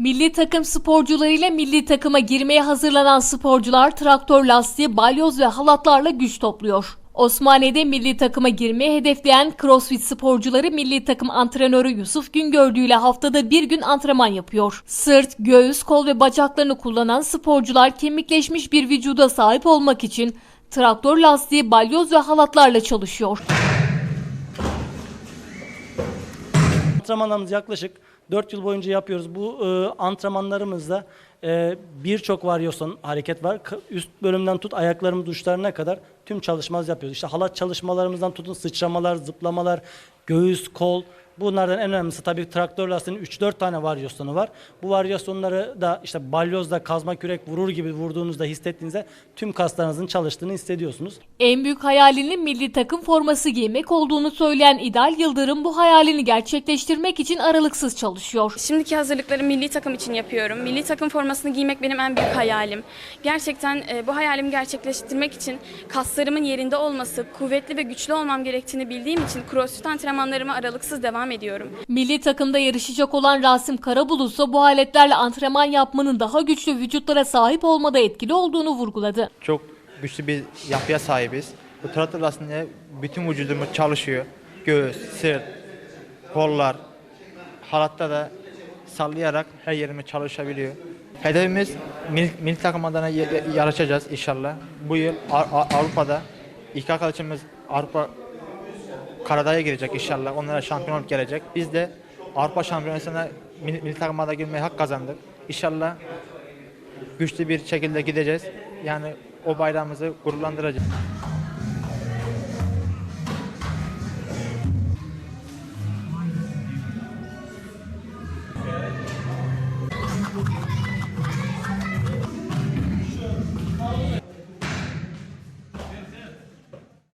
Milli takım sporcularıyla milli takıma girmeye hazırlanan sporcular traktör lastiği, balyoz ve halatlarla güç topluyor. Osmaniye'de milli takıma girmeyi hedefleyen CrossFit sporcuları milli takım antrenörü Yusuf Güngördü ile haftada bir gün antrenman yapıyor. Sırt, göğüs, kol ve bacaklarını kullanan sporcular kemikleşmiş bir vücuda sahip olmak için traktör lastiği, balyoz ve halatlarla çalışıyor. Antrenmanlarımızı yaklaşık 4 yıl boyunca yapıyoruz. Bu e, antrenmanlarımızda e, birçok varyasyon hareket var. Üst bölümden tut ayaklarımız uçlarına kadar tüm çalışmalar yapıyoruz. İşte halat çalışmalarımızdan tutun sıçramalar, zıplamalar, göğüs, kol. Bunlardan en önemlisi tabii traktör lastiğinin 3-4 tane varyasyonu var. Bu varyasyonları da işte balyozda kazma kürek vurur gibi vurduğunuzda hissettiğinizde tüm kaslarınızın çalıştığını hissediyorsunuz. En büyük hayalinin milli takım forması giymek olduğunu söyleyen İdal Yıldırım bu hayalini gerçekleştirmek için aralıksız çalışıyor. Şimdiki hazırlıkları milli takım için yapıyorum. Milli takım formasını giymek benim en büyük hayalim. Gerçekten e, bu hayalimi gerçekleştirmek için kaslarımın yerinde olması, kuvvetli ve güçlü olmam gerektiğini bildiğim için crossfit antrenmanlarıma aralıksız devam ediyorum. Milli takımda yarışacak olan Rasim Karabulut ise bu aletlerle antrenman yapmanın daha güçlü vücutlara sahip olmada etkili olduğunu vurguladı. çok güçlü bir yapıya sahibiz. Bu traktör aslında bütün vücudumuz çalışıyor. Göğüs, sırt, kollar, halatta da sallayarak her yerimiz çalışabiliyor. Hedefimiz milli, milli takım adına yarışacağız inşallah. Bu yıl Ar- Ar- Avrupa'da ilk arkadaşımız Avrupa Karadağ'a girecek inşallah. Onlara şampiyon olup gelecek. Biz de Avrupa Şampiyonası'na milli, milli takıma da girmeye hak kazandık. İnşallah güçlü bir şekilde gideceğiz. Yani o bayrağımızı gururlandıracağız.